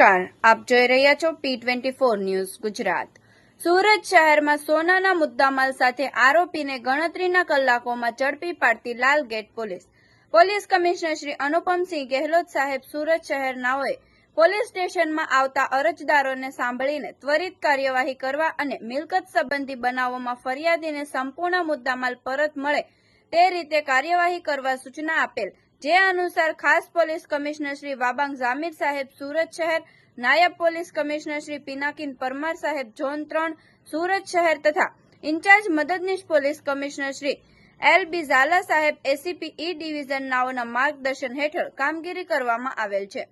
નમસ્કાર, આપ જોઈ રહ્યા છો P twenty four news Gujarat. Surat શહેરમાં સોનાના મુદ્દામાલ સાથે આરોપીને ગણતરીના કલાકોમાં ઝડપી પાડતી Lalgate police. Police commissioner Shri Anupamsinh Gehlot સાહેબ સુરત શહેરનાઓએ પોલીસ સ્ટેશનમાં આવતા અરજદારોને સાંભળીને ત્વરિત કાર્યવાહી કરવા અને મિલકત સંબંધી બનાવોમાં ફરિયાદીને સંપૂર્ણ મુદ્દામાલ પરત મળે તે રીતે કાર્યવાહી કરવા સૂચના આપેલ જે અનુસાર ખાસ પોલીસ કમિશનર શ્રી વાબાંગ જામીર સાહેબ સુરત શહેર, નાયબ પોલીસ કમિશનર શ્રી પિનાકીન પરમાર સાહેબ ઝોન ત્રણ, સુરત શહેર તથા ઇન્ચાર્જ મદદનીશ police commissioner Shri L B Zala સાહેબ એસીપી ઈ ડિવિઝન નાઓના માર્ગદર્શન હેઠળ કામગીરી કરવામાં આવેલ છે.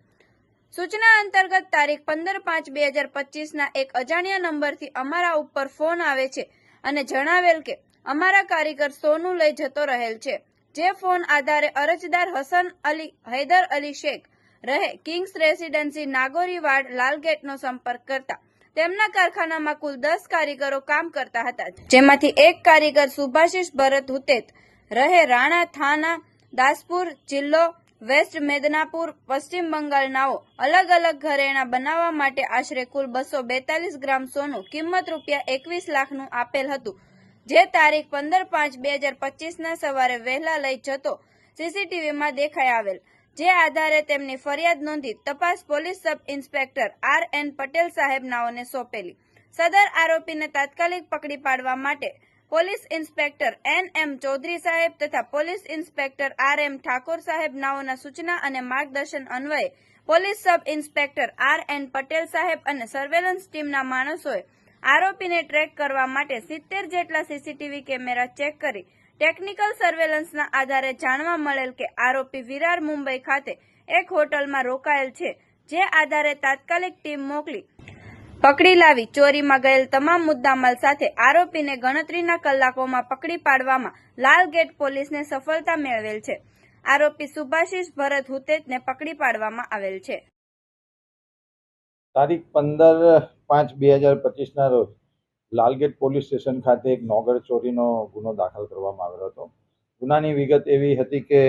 સૂચના અંતર્ગત તારીખ પંદર પાંચ બે હજાર પચીસના એક અજાણ્યા નંબરથી અમારા ઉપર ફોન આવે છે અને જણાવેલ કે અમારા કારીગર સોનું લઈ જતો રહેલ છે. જે ફોન આધારે અરજદાર હસન અલી, હૈદર અલી શેખ રહે, કિંગ્સ રેસિડેન્સી નાગોરીવાડ, લાલગેટનો સંપર્ક કરતા. તેમના કારખાનામાં કુલ દસ કારીગરો કામ કરતા હતા, જેમાંથી એક કારીગર સુભાષિષ ભરત હુતેત રહે, રાણા થાના, દાસપુર જિલ્લો, વેસ્ટ મેદનાપુર, પશ્ચિમ બંગાળનાઓ અલગ અલગ ઘરેણા બનાવવા માટે આશરે કુલ બસો બેતાલીસ ગ્રામ સોનું, કિંમત રૂપિયા એકવીસ લાખનું આપેલ હતું. જે તારીખ પંદર પાંચ બે હજાર પચીસના સવારે વહેલા લઈ જતો સીસીટીવીમાં દેખાઈ આવેલ. જે આધારે તેમની ફરિયાદ નોંધી તપાસ police sub inspector R N Patel સાહેબ નાઓને સોંપેલી. સદર આરોપીને તાત્કાલિક પકડી પાડવા માટે police inspector N M Chaudhary સાહેબ તથા police inspector R M Thakor સાહેબ નાઓના સૂચના અને માર્ગદર્શન અન્વયે police sub inspector R N Patel સાહેબ અને સર્વેલન્સ ટીમના માણસોએ આરોપીને ટ્રેક કરવા માટે સિત્તેર જેટલા સીસીટીવી કેમેરા ચેક કરી ટેકનિકલ સર્વેલન્સના આધારે જાણવા મળેલ કે આરોપી વિરાર મુંબઈ ખાતે એક હોટલમાં રોકાયેલ છે, જે આધારે તાત્કાલિક ટીમ મોકલી પકડી લાવી ચોરીમાં ગયેલ તમામ મુદ્દામાલ સાથે આરોપીને ગણતરીના કલાકોમાં પકડી પાડવામાં લાલ ગેટ પોલીસને સફળતા મેળવેલ છે. આરોપી સુભાષિષ ભરત હુતેજને પકડી પાડવામાં આવેલ છે. તારીખ પંદર પાંચ બે હજાર પચીસના રોજ લાલગેટ પોલીસ સ્ટેશન ખાતે એક નોગર ચોરીનો ગુનો દાખલ કરવામાં આવેલો હતો. ગુનાની વિગત એવી હતી કે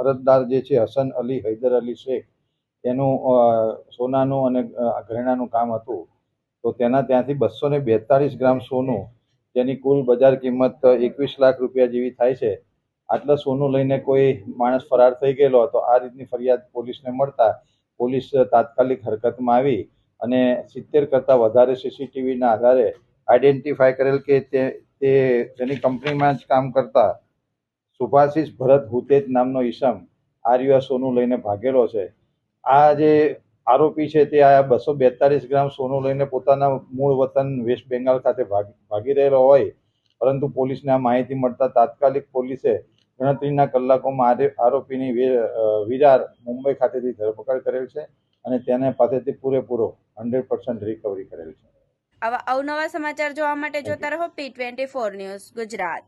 અરજદાર જે છે હસન અલી, હૈદર અલી શેખ તેનું સોનાનું અને ઘરેણાનું કામ હતું. તો તેના ત્યાંથી બસો ને બેતાળીસ ગ્રામ સોનું, જેની કુલ બજાર કિંમત એકવીસ લાખ રૂપિયા જેવી થાય છે, આટલા સોનું લઈને કોઈ માણસ ફરાર થઈ ગયેલો હતો. આ રીતની ફરિયાદ પોલીસને મળતા પોલીસ તાત્કાલિક હરકતમાં આવી. અને સિત્તેર કરતાં વધારે સીસીટીવીના આધારે આઈડેન્ટિફાય કરેલ કે તે તે તેની કંપનીમાં જ કામ કરતા સુભાષિષ ભરત હુતેજ નામનો ઈસમ આર્યુઆ સોનું લઈને ભાગેલો છે. આ જે આરોપી છે તે આ બસો બેતાલીસ ગ્રામ સોનું લઈને પોતાના મૂળ વતન વેસ્ટ બેંગાલ ખાતે ભાગી ભાગી રહેલો હોય, પરંતુ પોલીસને આ માહિતી મળતા તાત્કાલિક પોલીસે ગણતરીના કલાકોમાં આરે- આરોપીની વિરાર મુંબઈ ખાતેથી ધરપકડ કરેલ છે અને તેને પાસેથી પૂરેપૂરો હંડ્રેડ પર્સન્ટ રિકવરી કરેલ છે. આવા અવનવા સમાચાર જોવા માટે જોતા રહો P twenty four news Gujarat.